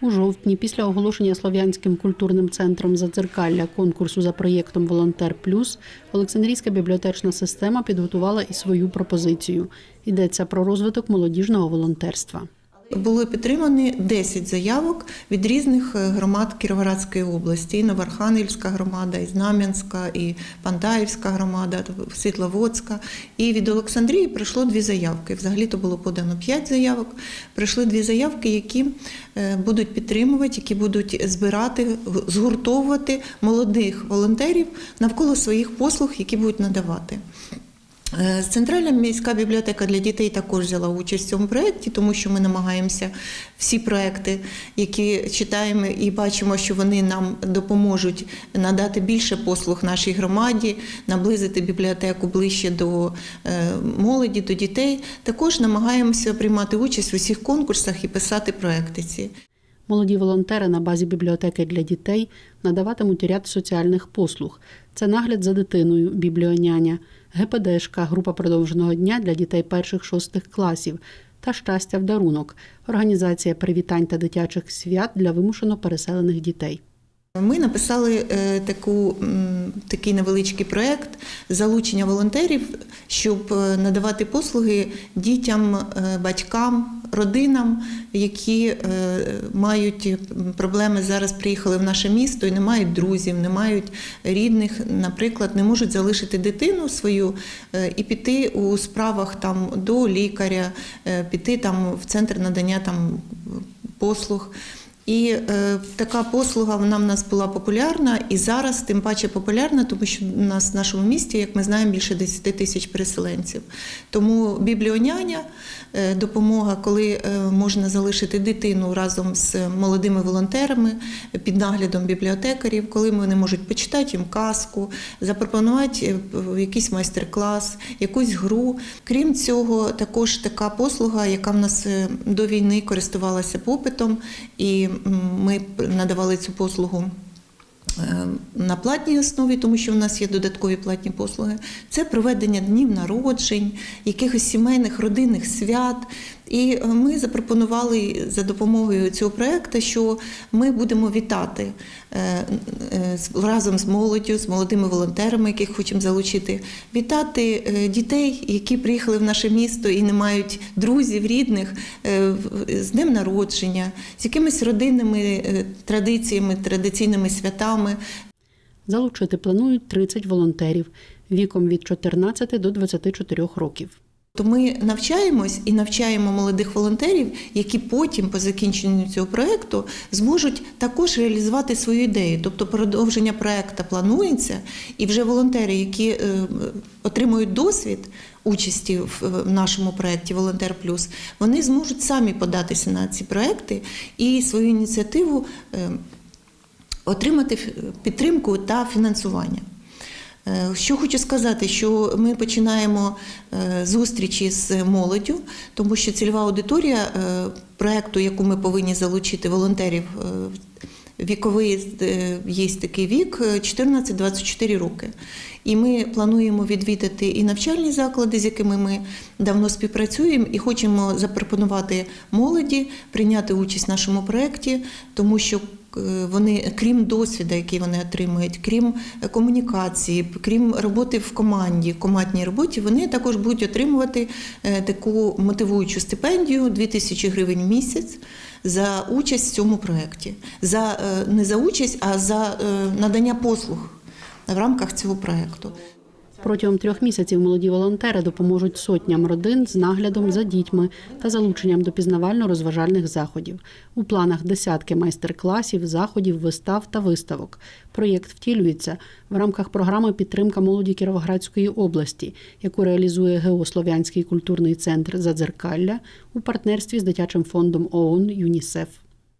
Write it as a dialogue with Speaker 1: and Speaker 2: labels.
Speaker 1: У жовтні, після оголошення Слов'янським культурним центром Задзеркалля конкурсу за проєктом Волонтер Плюс, Олександрійська бібліотечна система підготувала і свою пропозицію. Йдеться про розвиток молодіжного волонтерства.
Speaker 2: Було підтримані 10 заявок від різних е, громад Кіровоградської області. І Новоархангельська громада, і Знам'янська, і Пантаївська громада, Світловодська. І від Олександрії прийшло дві заявки. Взагалі-то було подано 5 заявок. Прийшли дві заявки, які е, будуть підтримувати, які будуть збирати, згуртовувати молодих волонтерів навколо своїх послуг, які будуть надавати. Е, Центральна міська бібліотека для дітей також взяла участь в цьому проєкті, тому що ми намагаємося всі проекти, які читаємо і бачимо, що вони нам допоможуть надати більше послуг нашій громаді, наблизити бібліотеку ближче до е, молоді, до дітей. Також намагаємося приймати участь в усіх конкурсах і писати проекти ці.
Speaker 1: Молоді волонтери на базі бібліотеки для дітей надаватимуть ряд соціальних послуг. Це нагляд за дитиною, бібліоняня, ГПДшка, група продовженого дня для дітей перших-шостих класів та щастя в дарунок, організація привітань та дитячих свят для вимушено переселених дітей.
Speaker 2: Ми написали е, таку, такий невеличкий проєкт залучення волонтерів, щоб е, надавати послуги дітям, е, батькам, родинам, які е, мають проблеми зараз приїхали в наше місто і не мають друзів, не мають рідних, наприклад, не можуть залишити дитину свою е, і піти у справах там до лікаря, е, піти там в центр надання там послуг. І е, така послуга вона в нас була популярна і зараз тим паче популярна, тому що у нас в нашому місті, як ми знаємо, більше 10 тисяч переселенців. Тому бібліоняня е, допомога, коли е, можна залишити дитину разом з молодими волонтерами під наглядом бібліотекарів, коли вони можуть почитати їм казку, запропонувати е, якийсь майстер-клас, якусь гру. Крім цього, також така послуга, яка в нас е, до війни користувалася попитом, і ми надавали цю послугу. е, На платній основі, тому що в нас є додаткові платні послуги, це проведення днів народжень, якихось сімейних родинних свят. І ми запропонували за допомогою цього проекту, що ми будемо вітати е, е, разом з молоддю, з молодими волонтерами, яких хочемо залучити, вітати е, дітей, які приїхали в наше місто і не мають друзів, рідних з днем народження, з якимись родинними традиціями, традиційними святами.
Speaker 1: Залучити планують 30 волонтерів віком від 14 до 24 років.
Speaker 2: То ми навчаємось і навчаємо молодих волонтерів, які потім, по закінченню цього проекту, зможуть також реалізувати свою ідею. Тобто продовження проекту планується, і вже волонтери, які е, отримують досвід участі в в нашому проєкті Волонтер Плюс, вони зможуть самі податися на ці проекти і свою ініціативу е, отримати підтримку та фінансування. Е, Що хочу сказати, що ми починаємо е, зустрічі з молоддю, тому що цільова аудиторія е, проекту, яку ми повинні залучити волонтерів, віковий є такий вік е, 14-24 роки. І ми плануємо відвідати і навчальні заклади, з якими ми давно співпрацюємо, і хочемо запропонувати молоді прийняти участь в нашому проєкті, тому що вони, крім досвіду, який вони отримують, крім е, комунікації, крім роботи в команді, командній роботі, вони також будуть отримувати е, таку мотивуючу стипендію 2000 гривень в місяць за участь в цьому проєкті. За, е, не за участь, а за е, надання послуг в рамках цього проєкту.
Speaker 1: Протягом трьох місяців молоді волонтери допоможуть сотням родин з наглядом за дітьми та залученням до пізнавально-розважальних заходів. У планах десятки майстер-класів, заходів, вистав та виставок. Проєкт втілюється в рамках програми Підтримка молоді Кіровоградської області, яку реалізує ГО Слов'янський культурний центр Задзеркалля у партнерстві з дитячим фондом ООН ЮНІСЕФ.